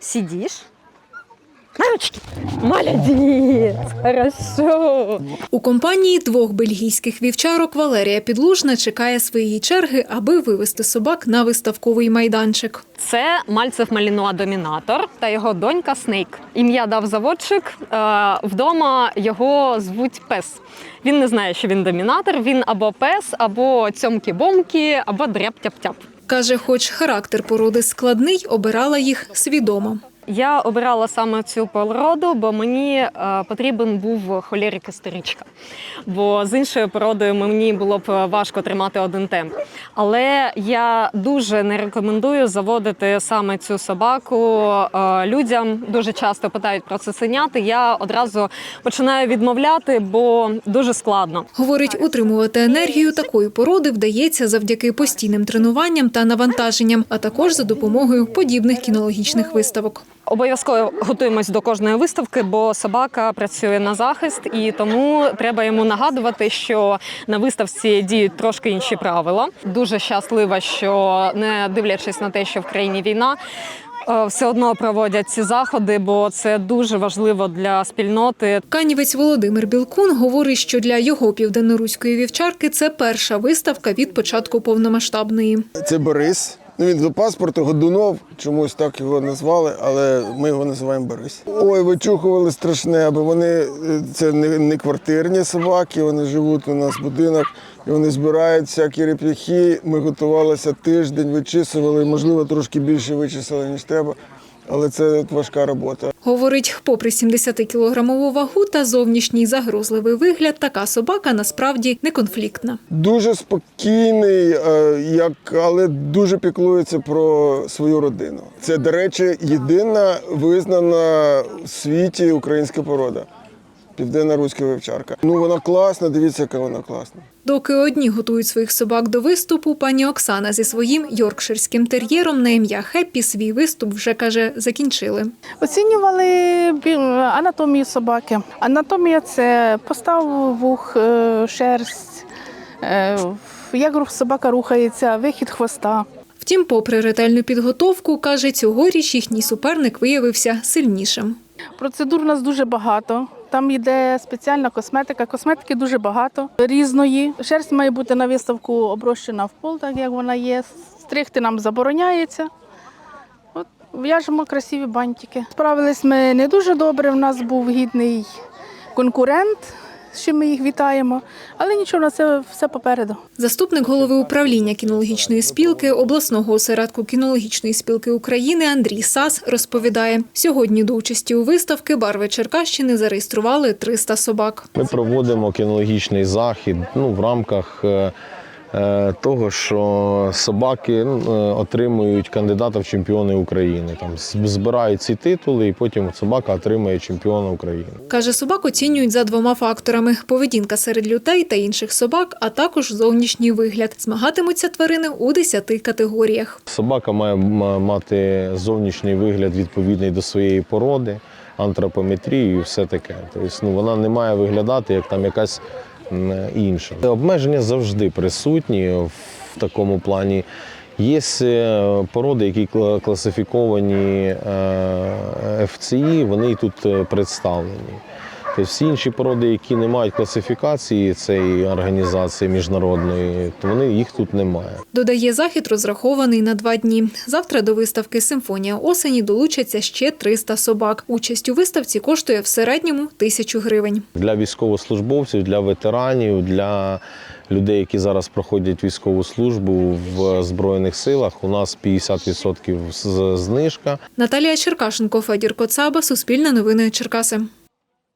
Сидишь. На ручки. Молодец. Хорошо. У компанії двох бельгійських вівчарок Валерія Підлужна чекає своєї черги, аби вивести собак на виставковий майданчик. Це Мальцев Малінуа Домінатор та його донька Снейк. Ім'я дав заводчик. Е, Вдома його звуть пес. Він не знає, що він домінатор. Він або пес, або цьомкі-бомкі, або дряб-тяп-тяп. Каже, хоч характер породи складний, обирала їх свідомо. Я обирала саме цю породу, бо мені е, потрібен був холерик історичка. Бо з іншою породою мені було б важко тримати один темп. Але я дуже не рекомендую заводити саме цю собаку е, людям. Дуже часто питають про цуценяти. Я одразу починаю відмовляти, бо дуже складно. Говорить, утримувати енергію такої породи вдається завдяки постійним тренуванням та навантаженням, а також за допомогою подібних кінологічних виставок. Обов'язково готуємось до кожної виставки, бо собака працює на захист, і тому треба йому нагадувати, що на виставці діють трошки інші правила. Дуже щаслива, що не дивлячись на те, що в країні війна. е, Все одно проводять ці заходи, бо це дуже важливо для спільноти. Канівець Володимир Білкун говорить, що для його південноруської вівчарки це перша виставка від початку повномасштабної. Це Борис. Ну, він до паспорту Годунов, чомусь так його назвали, але ми його називаємо Борис. Ой, вичухували страшне, бо вони е, це не, не квартирні собаки, вони живуть у нас в будинок, і вони збирають всякі реп'яхи. Ми готувалися тиждень, вичисували, можливо, трошки більше вичисили, ніж треба. Але це важка робота. Говорить, попри 70-кілограмову вагу та зовнішній загрозливий вигляд, така собака насправді не конфліктна. Дуже спокійний, е, як, але дуже піклується про свою родину. Це, до речі, єдина визнана в світі українська порода. Південна руська вівчарка. Ну вона класна, дивіться, яка вона класна. Доки одні готують своїх собак до виступу, пані Оксана зі своїм йоркширським тер'єром на ім'я Хеппі свій виступ вже каже закінчили. Оцінювали анатомію собаки. Анатомія це постав вух, е, шерсть, е, як рух- собака рухається, вихід хвоста. Втім, попри ретельну підготовку, каже, цьогоріч їхній суперник виявився сильнішим. Процедур у нас дуже багато. Там йде спеціальна косметика. Косметики дуже багато різної. Шерсть має бути на виставку оброщена в пол, так як вона є. Стригти нам забороняється. От в'яжемо красиві бантики. Справились ми не дуже добре. У нас був гідний конкурент, з чим ми їх вітаємо. Але нічого, на це все попереду. Заступник голови управління кінологічної спілки обласного осередку кінологічної спілки України Андрій Сас розповідає: сьогодні до участі у виставки барви Черкащини зареєстрували 300 собак. Ми проводимо кінологічний захід ну, в рамках е, того, що собаки ну, е, отримують кандидата в чемпіони України. Там збирають ці титули, і потім собака отримує чемпіона України. Каже, собак оцінюють за двома факторами: поведінка серед людей та інших собак, а також зовнішній вигляд. Змагатимуться тварини у 10 категоріях. Собака має мати зовнішній вигляд відповідний до своєї породи, антропометрію і все таке. Тобто ну, вона не має виглядати як там якась м, інша. Обмеження завжди присутні в такому плані. Є е, породи, які кла- класифіковані FCI, ФЦІ, вони тут е, представлені. Всі інші породи, які не мають класифікації цієї організації міжнародної, то вони їх тут немає. Додає, захід розрахований на два дні. Завтра до виставки Симфонія осені долучаться ще 300 собак. Участь у виставці коштує в середньому тисячу гривень. Для військовослужбовців, для ветеранів, для людей, які зараз проходять військову службу в Збройних силах, у нас 50% з- знижка. Наталія Черкашенко, Федір Коцаба, Суспільне новини Черкаси.